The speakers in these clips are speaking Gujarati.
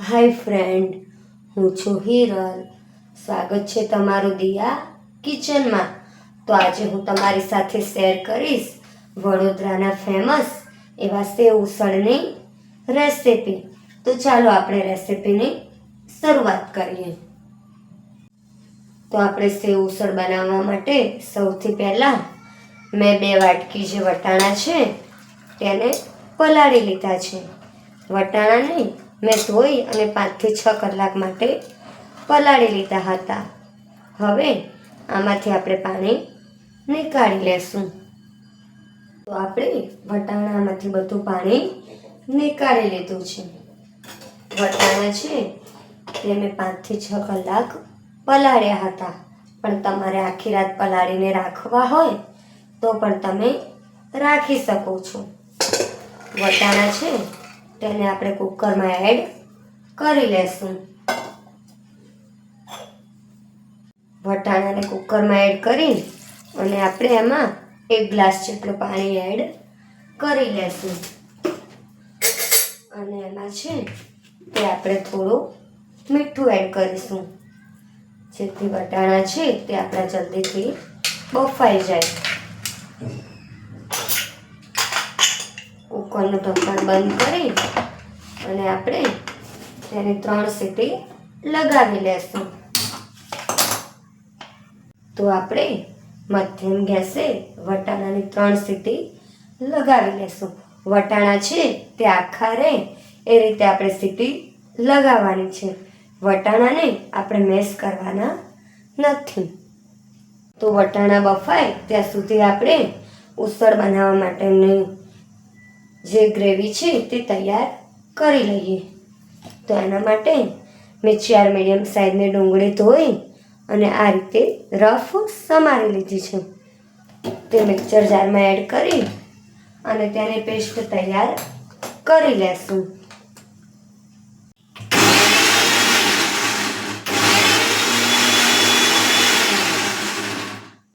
હાય ફ્રેન્ડ, હું છું હિરલ. સ્વાગત છે તમારું દિયા કિચનમાં. તો આજે હું તમારી સાથે શેર કરીશ વડોદરાના ફેમસ એવા સેવ ઉસળની રેસીપી. તો ચાલો આપણે રેસિપીની શરૂઆત કરીએ. તો આપણે સેવ ઉસળ બનાવવા માટે સૌથી પહેલાં મેં બે વાટકી જે વટાણા છે તેને પલાળી લીધા છે. વટાણાને મેં ધોઈ અને પાંચથી છ કલાક માટે પલાળી લીધા હતા. હવે આમાંથી આપણે પાણી નીકાળી લેશું. તો આપણે વટાણામાંથી બધું પાણી નીકાળી લીધું છે. વટાણા છે તે મેં પાંચથી છ કલાક પલાળ્યા હતા. પણ તમારે આખી રાત પલાળીને રાખવા હોય તો પણ તમે રાખી શકો છો. વટાણા છે તેને આપણે કુકરમાં એડ કરી લેશું. વટાણાને કુકરમાં એડ કરી અને આપણે એમાં એક ગ્લાસ જેટલું પાણી એડ કરી લેશું. અને એમાં છે તે આપણે થોડું મીઠું એડ કરીશું. જેથી વટાણા છે તે આપણા જલ્દીથી બફાઈ જાય. કુકરનું ઢક્કણ બંધ કરી અને આપણે તેની ત્રણ સીટી લગાવી લેશું. તો આપણે મધ્યમ ગેસે વટાણાની ત્રણ સીટી લગાવી લેશું. વટાણા છે તે આખા રહે એ રીતે આપણે સીટી લગાવવાની છે. વટાણાને આપણે મેશ કરવાના નથી. તો વટાણા બફાય, ત્યાં સુધી આપણે ઉસળ બનાવવા માટેની જે ગ્રેવી છે તે તૈયાર કરી લઈએ. તો એના માટે મેં ચાર મીડિયમ સાઇઝની ડુંગળી ધોઈ અને આ રીતે રફ સમારી લીધી છે. તે મિક્સર જારમાં એડ કરી અને તેની પેસ્ટ તૈયાર કરી લેશું.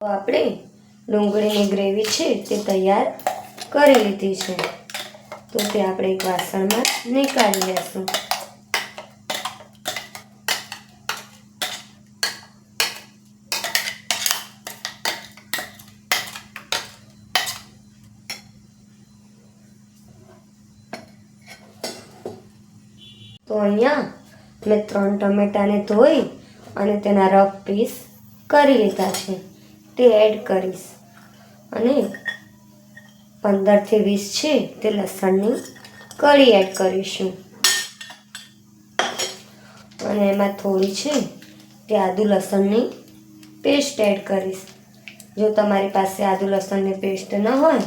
આપણે ડુંગળીની ગ્રેવી છે તે તૈયાર કરી લીધી છે. તો તે આપણે એક વાસણમાં નીકાળી લેશું. તો અહીંયા મેં ત્રણ ટમેટાને ધોઈ અને તેના રફ પીસ કરી લીધા છે. તે એડ કરીશ. અને પંદરથી વીસ છે તે લસણની કળી એડ કરીશું. અને એમાં થોડી છે તે આદુ લસણની પેસ્ટ એડ કરીશ. જો તમારી પાસે આદુ લસણની પેસ્ટ ન હોય,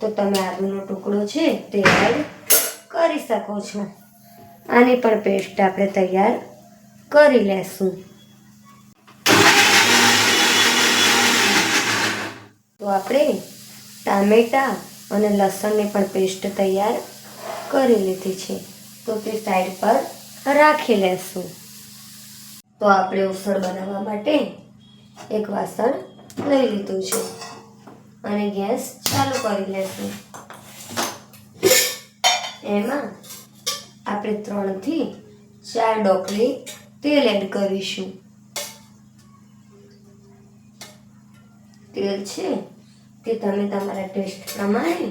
તો તમે આદુનો ટુકડો છે તે એડ કરી શકો છો. આની પણ પેસ્ટ આપણે તૈયાર કરી લેશું. તો આપણે ટામેટા અને લસણની પણ પેસ્ટ તૈયાર કરી લીધી છે. તો તે સાઈડ પર રાખી લેશું. તો આપણે ઉસળ બનાવવા માટે એક વાસણ લઈ લીધું છે. અને ગેસ ચાલુ કરી લેશું. એમાં આપણે ત્રણથી ચાર ડોકલી તેલ એડ કરીશું. તેલ છે તે તમે તમારા ટેસ્ટ પ્રમાણે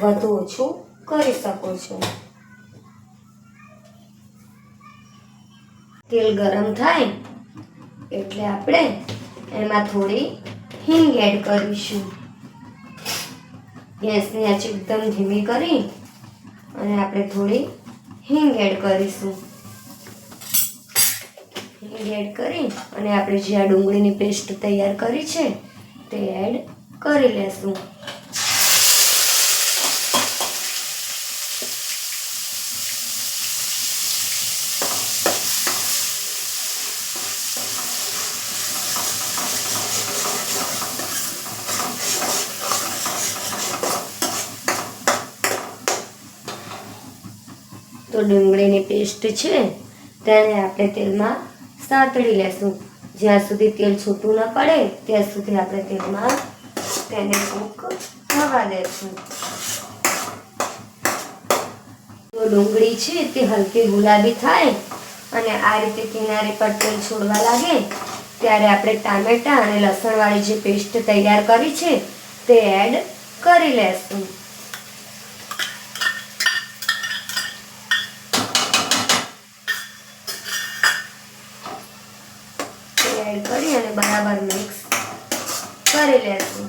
વધુ ઓછું કરી શકો છો. તેલ ગરમ થાય એટલે આપણે એમાં થોડી હિંગ એડ કરીશું. ગેસની આંચ એકદમ ધીમી કરી અને આપણે થોડી હિંગ એડ કરીશું. હિંગ એડ કરી અને આપણે જે આ ડુંગળીની પેસ્ટ તૈયાર કરી છે તે એડ કરી લેશું. તો ડુંગળીની પેસ્ટ છે, તેને આપણે તેલમાં સાતળી લેશું. જ્યાં સુધી તેલ છૂટું ન પડે, ત્યાં સુધી આપણે તેલમાં તેને કૂક થવા દેશું તો ડુંગળી છે તે હલકી ગુલાબી થાય અને આ રીતે કિનારે પર તેલ છોડવા લાગે, ત્યારે આપણે ટામેટા અને લસણવાળી જે પેસ્ટ તૈયાર કરી છે, તે એડ કરી લેશું. એડ કરી અને બરાબર મિક્સ કરી લેશું.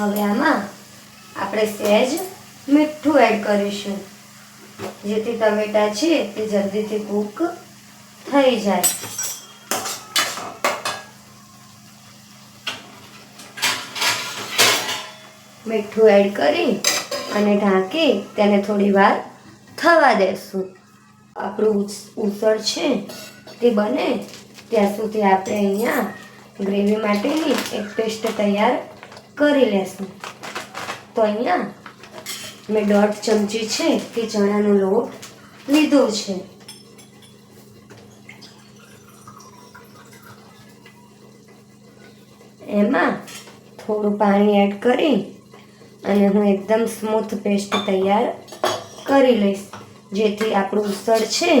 હવે આમાં આપણે સહેજ મીઠું એડ કરીશું. જેથી ટમેટા છે તે જલ્દીથી કૂક થઈ જાય. મીઠું એડ કરી અને ઢાંકી તેને થોડી વાર થવા દેશું. આપણું ઉસળ છે તે બને ત્યાં સુધી આપણે અહીંયા ગ્રેવી માટેની એક પેસ્ટ તૈયાર કરી લેશું. તો અહીંયા મેં દોઢ ચમચી છે તે ચણાનો લોટ લીધો છે. એમાં થોડું પાણી એડ કરી અને હું એકદમ સ્મૂથ પેસ્ટ તૈયાર કરી લઈશ. જેથી આપણું ઉસળ છે,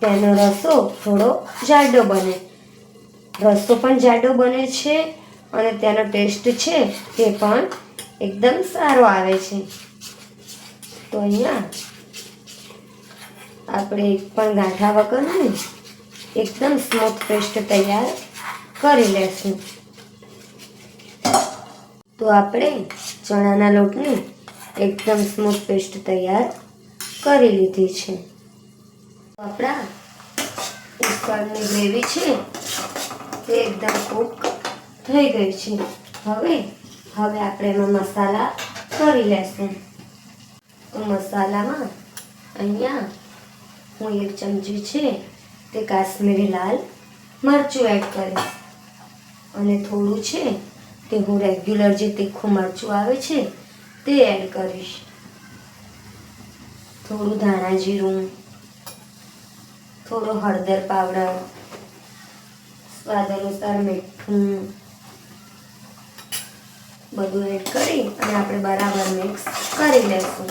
તેનો રસો થોડો જાડો બને. રસો પણ જાડો બને છે અને તેનો ટેસ્ટ છે તે પણ એકદમ સારો આવે છે. તો અહીંયા આપણે એક પણ ગાંઠા વગરનું એકદમ સ્મૂથ પેસ્ટ તૈયાર કરી લેશું. તો આપણે ચણાના લોટની એકદમ સ્મૂથ પેસ્ટ તૈયાર કરી લીધી છે. આપણા ઉસળની ગ્રેવી છે તે એકદમ કૂક થઈ ગઈ છે. હવે હવે આપણે એમાં મસાલા કરી લેશું. તો મસાલામાં અહીંયા હું એક ચમચી છે તે કાશ્મીરી લાલ મરચું એડ કરીશ. અને થોડું છે તે હું રેગ્યુલર જે તીખું મરચું આવે છે તે એડ કરીશ. થોડું ધાણા જીરું, થોડો હળદર પાવડર, સ્વાદ અનુસાર મીઠું બધું એડ કરી અને આપણે બરાબર મિક્સ કરી લેશું.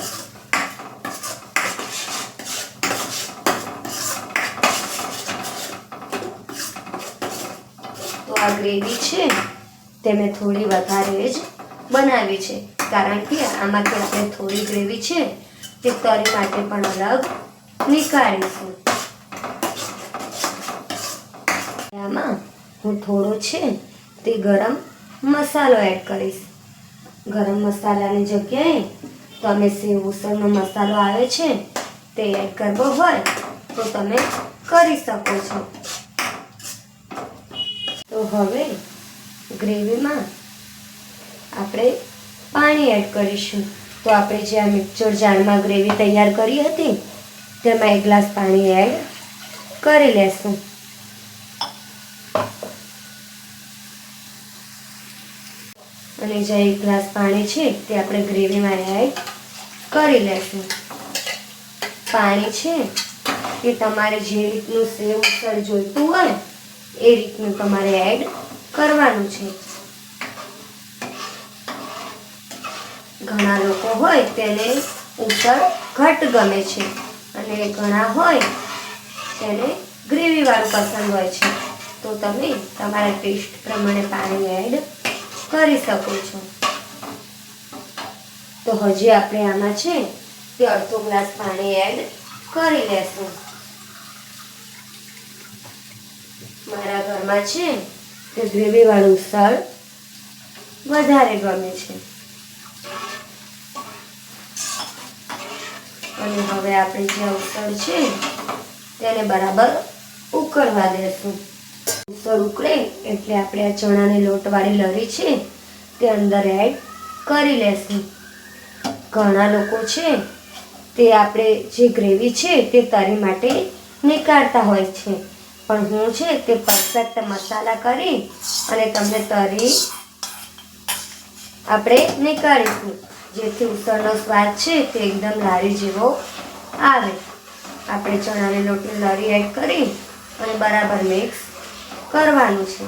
તો આ ગ્રેવી છે, તે મેં થોડી વધારે જ બનાવી છે, કારણ કે આમાંથી આપણે થોડી ગ્રેવી છે, તે તરી માટે પણ અલગ નીકાળીશું. આમાં હું થોડો છે, તે ગરમ મસાલો એડ કરીશ. ગરમ મસાલાની જગ્યાએ તમે સેવ ઉસળનો મસાલો આવે છે, તે એડ કરવો હોય તો તમે કરી શકો છો. તો હવે ગ્રેવીમાં આપણે પાણી એડ કરીશું. તો આપણે જે આ મિક્સર જારમાં ગ્રેવી તૈયાર કરી હતી, તેમાં એક ગ્લાસ પાણી એડ કરી લેશું. અને જે એક ગ્લાસ પાણી છે તે આપણે ગ્રેવીમાં એડ કરી લેશું. પાણી છે એ તમારે જે રીતનું સેવ ઉસળ જોઈતું હોય એ રીતનું તમારે એડ કરવાનું છે. ઘણા લોકો હોય તેને ઉસળ ઘટ ગમે છે અને ઘણા હોય તેને ગ્રેવીવાળું પસંદ હોય છે. તો તમે તમારા ટેસ્ટ પ્રમાણે પાણી એડ કરી શકો છો. તો હજી આપણે આમાં છે તે અડધો ગ્લાસ પાણી એડ કરી લેશું. મારા ઘરમાં છે તે ગ્રેવીવાળું સળ વધારે ગમે છે. અને હવે આપણે જે અવસર છે તેને બરાબર ઉકળવા દેશું. ઉસળ ઉકળે એટલે આપણે આ ચણાની લોટવાળી લરી છે તે અંદર એડ કરી લેશું. ઘણા લોકો છે તે આપણે જે ગ્રેવી છે તે તરી માટે નીકાળતા હોય છે. પણ હું છે તે પરફેક્ટ મસાલા કરી અને તમને તરી આપણે નીકાળીશું. જેથી ઉસળનો સ્વાદ છે તે એકદમ લારી જેવો આવે. આપણે ચણાની લોટની લરી એડ કરી અને બરાબર મિક્સ કરવાનું છે.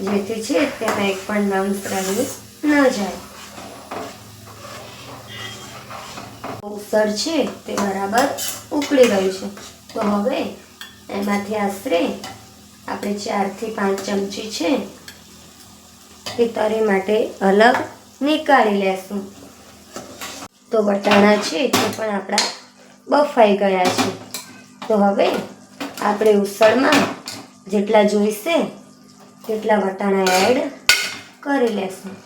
જેથી છે તેમાં એક પણ લમ્સ રહી ન જાય. ઉસળ છે, તે બરાબર ઉકળી ગયું છે. તો હવે એમાંથી આશરે આપણે ચારથી પાંચ ચમચી છે તે તરી માટે અલગ નીકાળી લેશું. તો વટાણા છે, તે પણ આપણા બફાઈ ગયા છે. તો હવે આપણે ઉસળમાં જેટલા જોઈશે તેટલા વટાણા એડ કરી લેશું.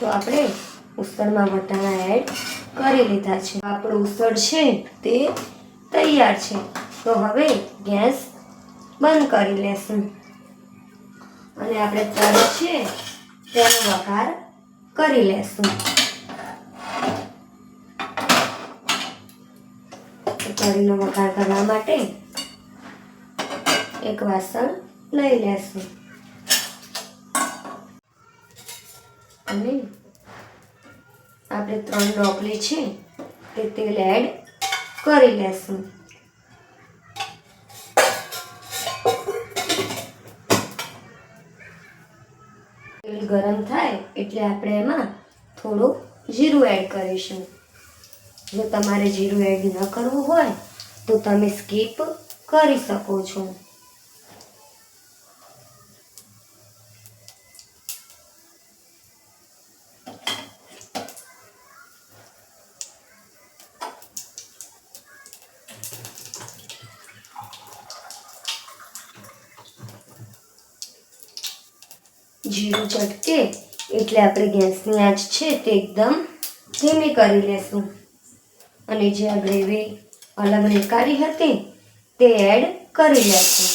તો આપણે ઉસળમાં વટાણા એડ કરી લીધા છે. આપણું ઉસળ છે તે તૈયાર છે. તો હવે ગેસ બંધ કરી લેશું. અને આપણે તળ છે તેનો વઘાર કરી લેશું. તળીનો વઘાર કરવા માટે એક વાસણ લઈ લેશું. અને આપણે ત્રણ ઢોકળી છે તે તેલ એડ કરી લેશું. તેલ ગરમ થાય એટલે આપણે એમાં થોડું જીરું એડ કરીશું. જો તમારે જીરું એડ ન કરવું હોય તો તમે સ્કીપ કરી શકો છો જીરું ચટકે એટલે આપણે ગેસની આંચ છે તે એકદમ ધીમી કરી લેશું. અને જે આ ગ્રેવી અલગ નીકાળી હતી, તે એડ કરી લેશું.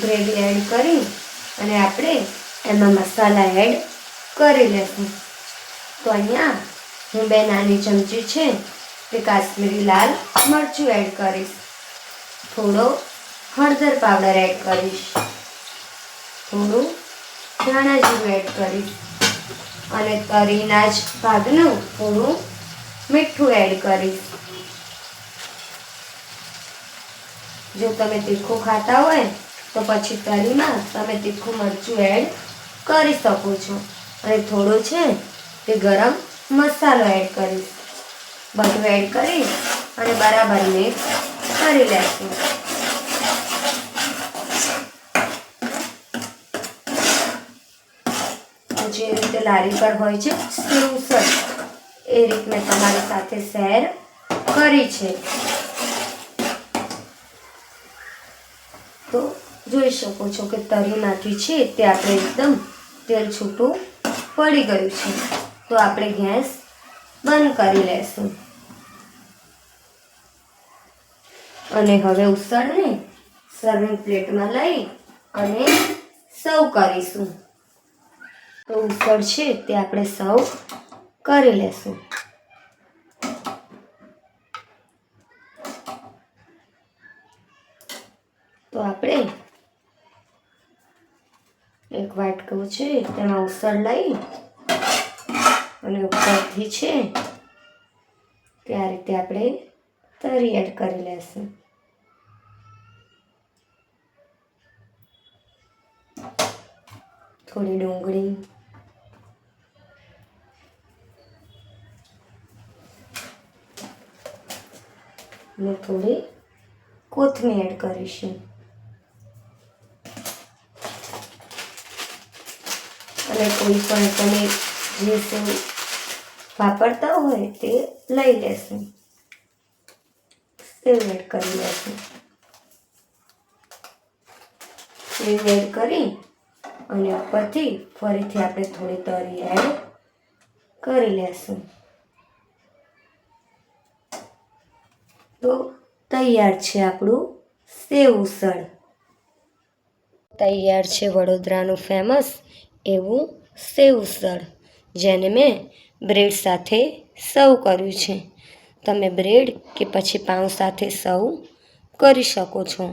ગ્રેવી એડ કરી અને આપણે એમાં મસાલા એડ કરી લેશું. તો અહીંયા હું બે નાની ચમચી છે તે કાશ્મીરી લાલ મરચું એડ કરીશ. થોડો હળદર પાવડર એડ કરીશ. થોડું ધાણા જીરું એડ કરીશ. અને તરીના જ ભાગનું થોડું મીઠું એડ કરીશ. જો તમે તીખું ખાતા હોય તો પછી તરીમાં તમે તીખું મરચું એડ કરી શકો છો. અને થોડું છે તે ગરમ મસાલો એડ કરીશ. બધું એડ કરી અને બરાબર મિક્સ કરી લેશું. જે રીતે લારી પર હોય છે સેવસર એ રીત મેં તમારી સાથે શેર કરી છે. તો જોઈ શકો છો કે તરીમાંથી છે, તે આપણે એકદમ તેલ છૂટું પડી ગયું છે. તો આપણે ગેસ બંધ કરી લેશું. અને હવે ઉસળને સર્વિંગ પ્લેટમાં લઈ અને સર્વ કરીશું. તો ઉસળ છે તે આપણે સર્વ કરી લેશું. તો આપણે એક વાટકું છે તેમાં ઉસળ લઈ અને ઉપરથી છે તે આ રીતે આપણે તરી એડ કરી લેશું. થોડી ડુંગળી. ને થોડી કોથમીર એડ કરીશું. અને કોઈ પણ તમે જે વાપરતા હોય તે લઈ લેશું. સેવ એડ કરી લેશું. સેવ એડ કરી અને ઉપરથી ફરીથી આપણે થોડી તરી એડ કરી લેશું. તો તૈયાર છે આપણું સેવ ઉસળ. તૈયાર છે વડોદરાનું ફેમસ એવું સેવ ઉસળ, જેને મેં બ્રેડ સાથે સર્વ કર્યું છે. તમે બ્રેડ કે પછી પાઉં સાથે સર્વ કરી શકો છો.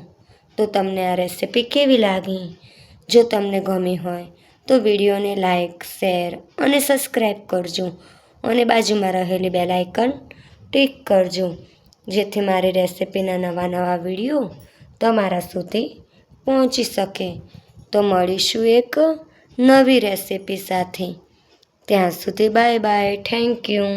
તો તમને આ રેસિપી કેવી લાગી? જો તમને ગમી હોય, તો વિડીયોને લાઇક શેર અને સબસ્ક્રાઈબ કરજો અને બાજુમાં રહેલી બેલ આઇકન ટિક કરજો, જેથી મારી રેસિપીના નવા નવા વીડિયો તમારા સુધી પહોંચી શકે. તો મળીશું એક નવી રેસીપી સાથે. ત્યાં સુધી બાય બાય થેન્ક યુ.